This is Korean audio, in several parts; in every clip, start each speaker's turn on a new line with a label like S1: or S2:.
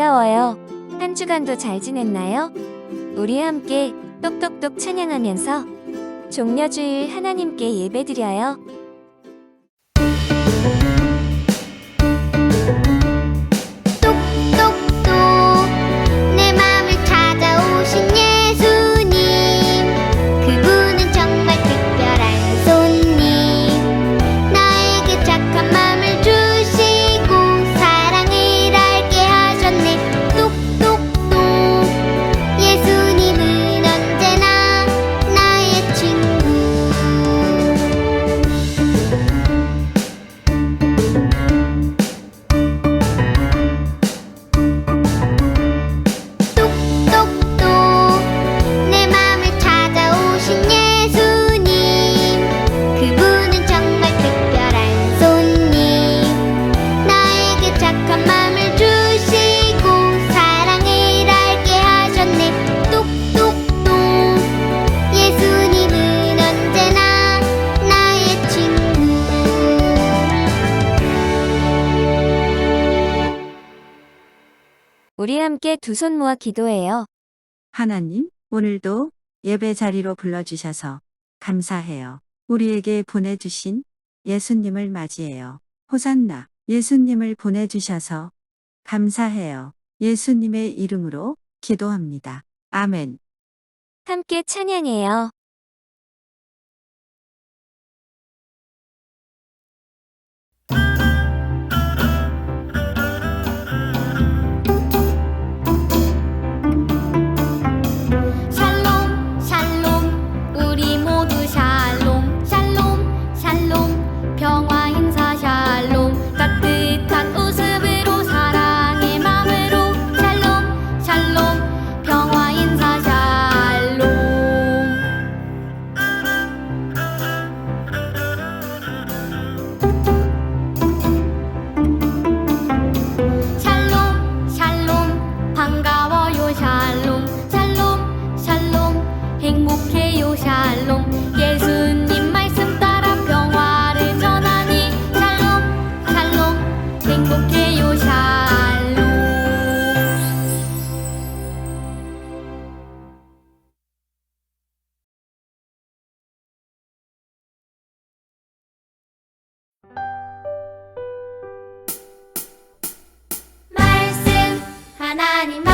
S1: 반가워요. 한 주간도 잘 지냈나요? 우리 함께 똑똑똑 찬양하면서 종려주일 하나님께 예배드려요. 우리 함께 두 손 모아 기도해요.
S2: 하나님, 오늘도 예배 자리로 불러주셔서 감사해요. 우리에게 보내주신 예수님을 맞이해요. 호산나, 예수님을 보내주셔서 감사해요. 예수님의 이름으로 기도합니다. 아멘.
S1: 함께 찬양해요.
S3: 你们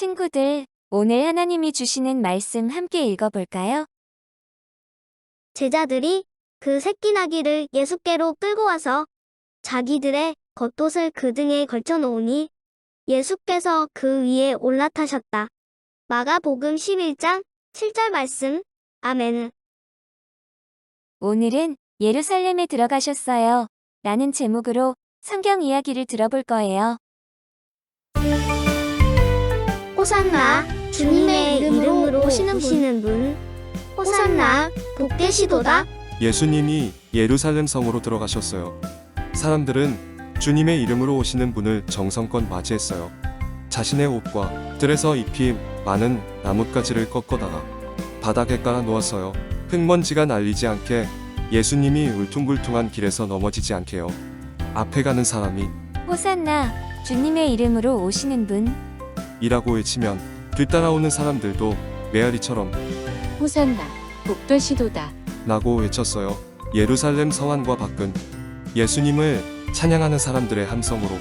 S4: 친구들, 오늘 하나님이 주시는 말씀 함께 읽어볼까요?
S5: 제자들이 그 새끼 나귀를 예수께로 끌고 와서 자기들의 겉옷을 그 등에 걸쳐 놓으니 예수께서 그 위에 올라타셨다. 마가복음 11장 7절 말씀. 아멘.
S4: 오늘은 예루살렘에 들어가셨어요. 라는 제목으로 성경 이야기를 들어볼 거예요.
S5: 호산나 주님의 이름으로 오시는 분. 호산나 복되시도다.
S6: 예수님이 예루살렘 성으로 들어가셨어요. 사람들은 주님의 이름으로 오시는 분을 정성껏 맞이했어요. 자신의 옷과 들에서 잎이 많은 나뭇가지를 꺾어다가 바닥에 깔아 놓았어요. 흙먼지가 날리지 않게 예수님이 울퉁불퉁한 길에서 넘어지지 않게요. 앞에 가는 사람이
S4: 호산나, 주님의 이름으로 오시는 분.
S6: 이라고 외치면 뒤따라오는 사람들도 메아리처럼
S7: 호산나 복되시도다
S6: 라고 외쳤어요. 예루살렘 성안과 밖은 예수님을 찬양하는 사람들의 함성으로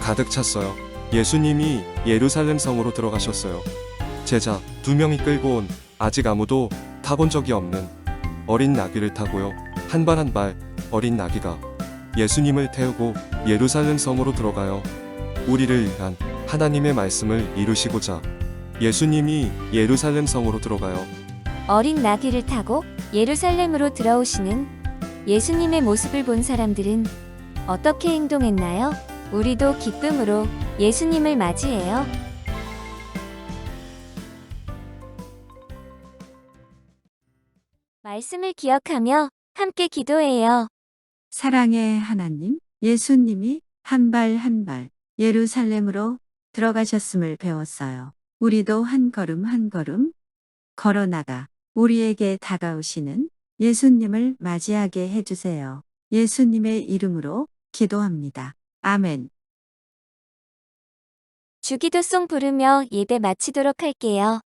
S6: 가득 찼어요. 예수님이 예루살렘 성으로 들어가셨어요. 제자 두 명이 끌고 온 아직 아무도 타본 적이 없는 어린 나귀를 타고요. 한 발 한 발 어린 나귀가 예수님을 태우고 예루살렘 성으로 들어가요. 우리를 위한 하나님의 말씀을 이루시고자 예수님이 예루살렘 성으로 들어가요.
S4: 어린 나귀를 타고 예루살렘으로 들어오시는 예수님의 모습을 본 사람들은 어떻게 행동했나요? 우리도 기쁨으로 예수님을 맞이해요. 말씀을 기억하며 함께 기도해요.
S2: 사랑의 하나님, 예수님이 한 발 한 발 예루살렘으로 들어가셨음을 배웠어요. 우리도 한 걸음 한 걸음 걸어 나가 우리에게 다가오시는 예수님을 맞이하게 해주세요. 예수님의 이름으로 기도합니다. 아멘.
S4: 주기도송 부르며 예배 마치도록 할게요.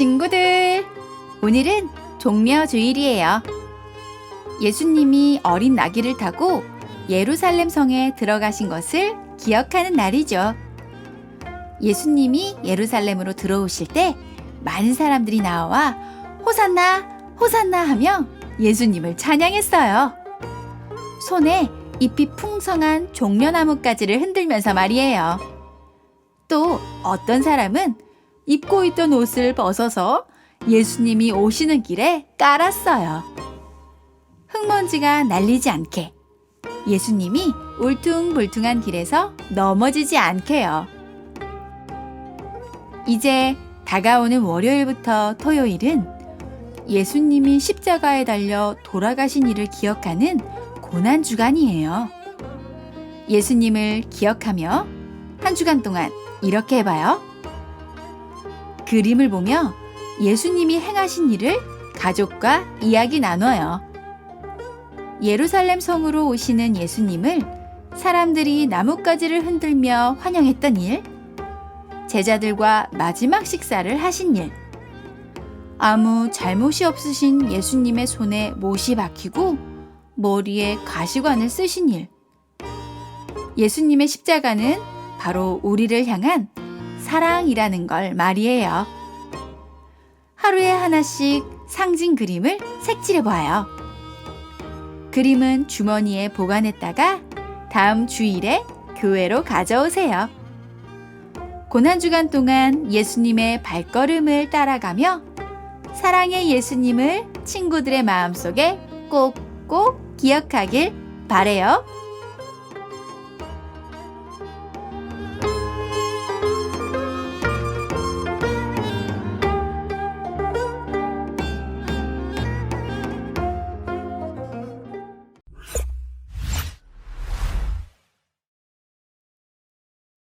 S8: 친구들, 오늘은 종려 주일이에요. 예수님이 어린 나귀를 타고 예루살렘 성에 들어가신 것을 기억하는 날이죠. 예수님이 예루살렘으로 들어오실 때 많은 사람들이 나와 호산나, 호산나 하며 예수님을 찬양했어요. 손에 잎이 풍성한 종려나무가지를 흔들면서 말이에요. 또 어떤 사람은 입고 있던 옷을 벗어서 예수님이 오시는 길에 깔았어요. 흙먼지가 날리지 않게 예수님이 울퉁불퉁한 길에서 넘어지지 않게요. 이제 다가오는 월요일부터 토요일은 예수님이 십자가에 달려 돌아가신 일을 기억하는 고난 주간이에요. 예수님을 기억하며 한 주간 동안 이렇게 해봐요. 그림을 보며 예수님이 행하신 일을 가족과 이야기 나눠요. 예루살렘 성으로 오시는 예수님을 사람들이 나뭇가지를 흔들며 환영했던 일, 제자들과 마지막 식사를 하신 일, 아무 잘못이 없으신 예수님의 손에 못이 박히고 머리에 가시관을 쓰신 일. 예수님의 십자가는 바로 우리를 향한 사랑이라는 걸 말이에요. 하루에 하나씩 상징 그림을 색칠해 봐요. 그림은 주머니에 보관했다가 다음 주일에 교회로 가져오세요. 고난주간 동안 예수님의 발걸음을 따라가며 사랑의 예수님을 친구들의 마음속에 꼭꼭 기억하길 바래요.